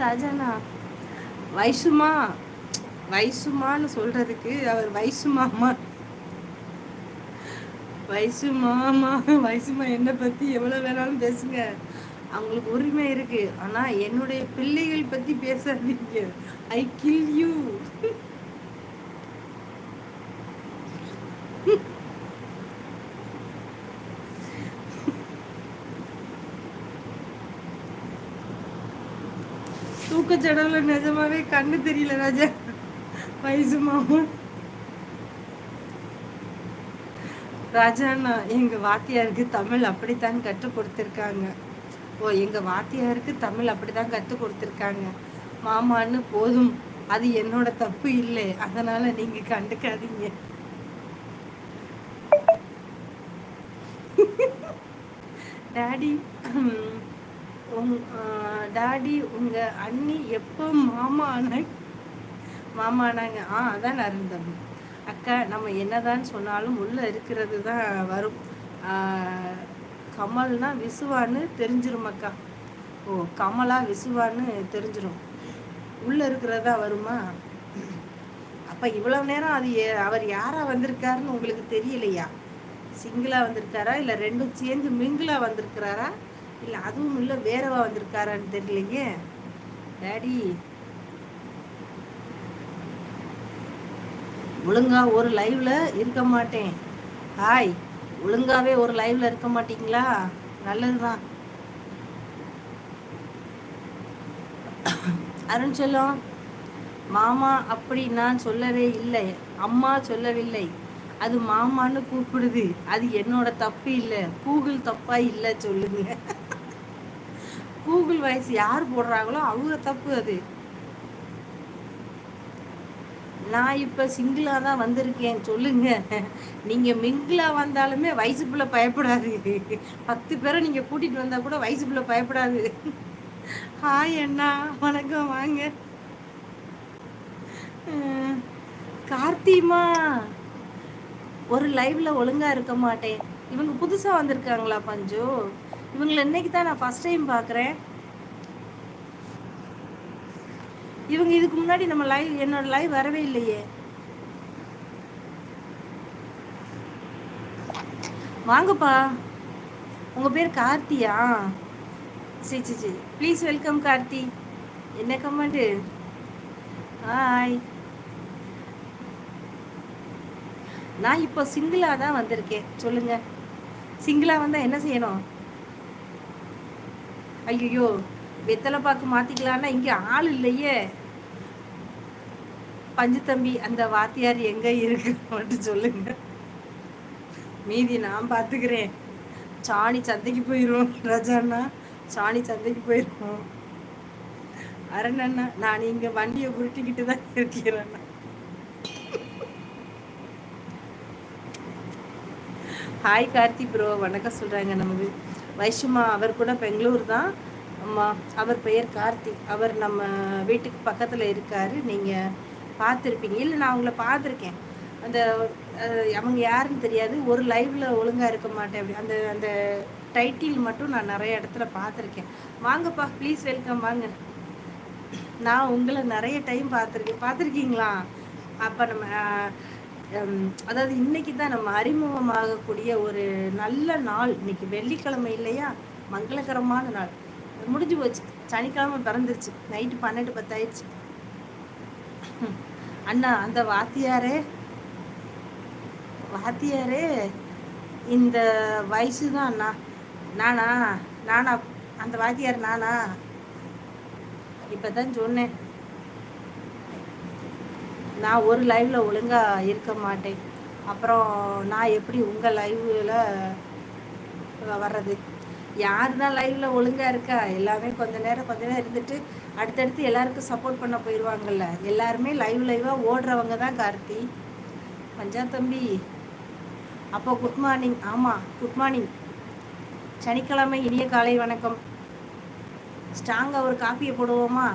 ராஜானா வயசுமா வயசுமான்னு சொல்றதுக்கு அவர் வைசுமாமா வயசு மாமா வயசுமா என்னை பத்தி எவ்வளவு வேணாலும் பேசுங்க. அவங்களுக்கு உரிமை இருக்கு. ஆனா என்னுடைய பிள்ளைகள் பத்தி பேசாதீங்க. ஐ கில் யூ தூக்க ஜடல நிஜமாவே கண்ணு தெரியல ராஜா. வயசு மாமா ராஜாண்ணா எங்க வாத்தியாருக்கு தமிழ் அப்படித்தான் கற்றுக் கொடுத்துருக்காங்க. ஓ எங்க வாத்தியாருக்கு தமிழ் அப்படித்தான் கற்றுக் கொடுத்துருக்காங்க. மாமான்னு போதும் அது என்னோட தப்பு இல்லை. அதனால நீங்க கண்டுக்காதீங்க. டாடி உங் டாடி உங்க அண்ணி எப்போ மாமா ஆனாங்க? மாமா ஆனாங்க. ஆ அதான் அருந்தம் அக்கா நம்ம என்னதான் சொன்னாலும் உள்ள இருக்கிறது தான் வரும். கமல்னா விசுவான்னு தெரிஞ்சிரும் அக்கா. ஓ கமலா விசுவான்னு தெரிஞ்சிரும். உள்ள இருக்கிறதா வருமா? அப்ப இவ்வளவு நேரம் அது அவர் யாரா வந்திருக்காருன்னு உங்களுக்கு தெரியலையா? சிங்கிளா வந்திருக்காரா? இல்ல ரெண்டும் சேர்ந்து மிங்கிளா வந்திருக்கிறாரா? இல்ல அதுவும் இல்ல வேறவா வந்திருக்காரான்னு தெரியலையே டேடி. ஒழுங்கா ஒரு லைவ்ல இருக்க மாட்டேன். ஹாய். ஒழுங்காவே ஒரு லைவ்ல இருக்க மாட்டீங்களா? நல்லதுதான். அருண் செல்லம் மாமா அப்படி நான் சொல்லவே இல்லை. அம்மா சொல்லவில்லை. அது மாமான்னு கூப்பிடுது. அது என்னோட தப்பு இல்லை. கூகுள் தப்பா இல்லை சொல்லுங்க. கூகுள் வயசு யார் போடுறாங்களோ அவங்க தப்பு அது. நான் இப்ப சிங்கிளா தான் வந்திருக்கேன் சொல்லுங்க. நீங்க மிங்கிளா வந்தாலுமே வயசுக்குள்ள பயப்படாது. பத்து பேரை நீங்க கூட்டிட்டு வந்தா கூட வயசுக்குள்ள பயப்படாது. ஹாய் அண்ணா வணக்கம் வாங்க. கார்த்திமா ஒரு லைவ்ல ஒழுங்கா இருக்க மாட்டேன். இவங்க புதுசா வந்திருக்காங்களா பஞ்சு? இவங்களை இன்னைக்கு தான் நான் ஃபர்ஸ்ட் டைம் பார்க்குறேன். இவங்க இதுக்கு முன்னாடி நம்ம லைவ் என்னோட லைவ் வரவே இல்லையே. வாங்கப்பா. உங்கள் பேர் கார்த்தியா? சரி சரி சரி ப்ளீஸ் வெல்கம் கார்த்தி. என்ன கமெண்டு ஹாய் நான் இப்போ சிங்கிளாக தான் வந்திருக்கேன். சொல்லுங்கள் சிங்கிளாக வந்தால் என்ன செய்யணும்? ஐயோ வெத்தலை பாக்கு மாத்திக்கலாம்னா இங்க ஆள் இல்லையே. பஞ்சு தம்பி அந்த வாத்தியார் எங்க இருக்கு மட்டும் சொல்லுங்க. மீதி நான் பாத்துக்கிறேன். சாணி சந்தைக்கு போயிரும் ரஜாண்ணா. சாணி சந்தைக்கு போயிரும். அரணண்ணா நான் இங்க வண்டியை உருட்டிக்கிட்டு தான் இருக்கிறேன் ஹாய் கார்த்தி ப்ரோ வணக்கம் சொல்றாங்க நமக்கு. வைஷ்மா அவர் கூட பெங்களூர் தான். அம்மா அவர் பெயர் கார்த்திக். அவர் நம்ம வீட்டுக்கு பக்கத்தில் இருக்கார். நீங்கள் பார்த்துருப்பீங்க. இல்லை நான் அவங்கள பார்த்துருக்கேன். அந்த அவங்க யாருன்னு தெரியாது. ஒரு லைவில் ஒழுங்காக இருக்க மாட்டேன். அப்படி அந்த அந்த டைட்டில் மட்டும் நான் நிறைய இடத்துல பார்த்துருக்கேன். வாங்கப்பா ப்ளீஸ் வெல்கம் வாங்க. நான் உங்களை நிறைய டைம் பார்த்துருக்கேன். பார்த்துருக்கீங்களா? அப்போ நம்ம அதாவது இன்னைக்கு தான் நம்ம அறிமுகமாகக்கூடிய ஒரு நல்ல நாள். இன்னைக்கு வெள்ளிக்கிழமை இல்லையா? மங்களகரமான நாள். முடிஞ்சு போச்சு. சனிக்கிழமை பிறந்துருச்சு. நைட்டு பன்னெண்டு பத்தாயிடுச்சு. அண்ணா அந்த வாத்தியாரே வாத்தியாரே இந்த வயசு தான் அண்ணா. நானா நானா அந்த வாத்தியார் நானா? இப்பதான் சொன்னேன். நான் ஒரு லைவில் ஒழுங்காக இருக்க மாட்டேன். அப்புறம் நான் எப்படி உங்கள் லைவில் வர்றது? யார் தான் லைவில் ஒழுங்காக இருக்கா? எல்லாமே கொஞ்ச நேரம் கொஞ்ச நேரம் இருந்துட்டு அடுத்தடுத்து எல்லாருக்கும் சப்போர்ட் பண்ண போயிடுவாங்கல்ல எல்லாருமே லைவ் லைவாக ஓடுறவங்க தான் கார்த்தி. பஞ்சா தம்பி. அப்போ குட் மார்னிங் ஆமாம் குட் மார்னிங் சனிக்கிழமை இனிய காலை வணக்கம். ஸ்ட்ராங்காக ஒரு காப்பியை போடுவோமா?